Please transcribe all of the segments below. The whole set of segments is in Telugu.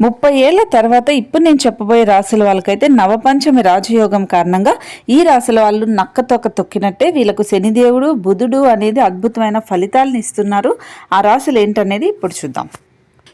ముప్పై ఏళ్ళ తర్వాత ఇప్పుడు నేను చెప్పబోయే రాశుల వాళ్ళకైతే నవపంచమి రాజయోగం కారణంగా ఈ రాశుల వాళ్ళు నక్కతొక్క తొక్కినట్టే వీళ్ళకు శనిదేవుడు బుధుడు అనేది అద్భుతమైన ఫలితాలను ఇస్తున్నారు. ఆ రాశులు ఏంటనేది ఇప్పుడు చూద్దాం.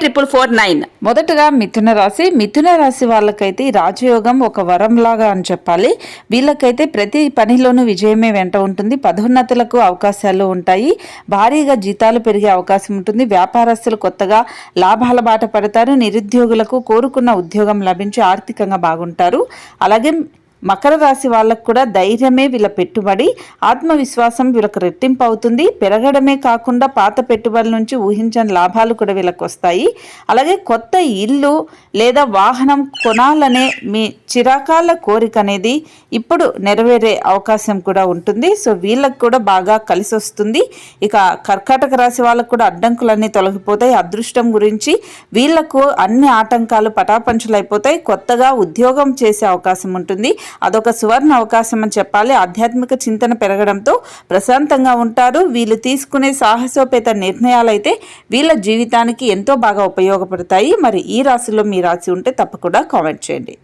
triple four nine మొదటగా మిథున రాశి. మిథున రాశి వాళ్ళకైతే ఈ రాజయోగం ఒక వరం లాగా అని చెప్పాలి. వీళ్ళకైతే ప్రతి పనిలోనూ విజయమే వెంట ఉంటుంది. పదోన్నతులకు అవకాశాలు ఉంటాయి. భారీగా జీతాలు పెరిగే అవకాశం ఉంటుంది. వ్యాపారస్తులు కొత్తగా లాభాల బాట పడతారు. నిరుద్యోగులకు కోరుకున్న ఉద్యోగం లభించి ఆర్థికంగా బాగుంటారు. అలాగే మకర రాశి వాళ్ళకు కూడా ధైర్యమే వీళ్ళ పెట్టుబడి ఆత్మవిశ్వాసం వీళ్ళకి రెట్టింపు అవుతుంది. పెరగడమే కాకుండా పాత పెట్టుబడుల నుంచి ఊహించని లాభాలు కూడా వీళ్ళకు వస్తాయి. అలాగే కొత్త ఇల్లు లేదా వాహనం కొనాలనే మీ చిరాకాల కోరిక అనేది ఇప్పుడు నెరవేరే అవకాశం కూడా ఉంటుంది. సో వీళ్ళకు కూడా బాగా కలిసి వస్తుంది. ఇక కర్కాటక రాశి వాళ్ళకు కూడా అడ్డంకులన్నీ తొలగిపోతాయి. అదృష్టం గురించి వీళ్ళకు అన్ని ఆటంకాలు పటాపంచులైపోతాయి. అయిపోతాయి కొత్తగా ఉద్యోగం చేసే అవకాశం ఉంటుంది. అదొక సువర్ణ అవకాశం అని చెప్పాలి. ఆధ్యాత్మిక చింతన పెరగడంతో ప్రశాంతంగా ఉంటారు. వీళ్ళు తీసుకునే సాహసోపేత నిర్ణయాలు అయితే వీళ్ళ జీవితానికి ఎంతో బాగా ఉపయోగపడతాయి. మరి ఈ రాశిలో మీ రాశి ఉంటే తప్పకుండా కామెంట్ చేయండి.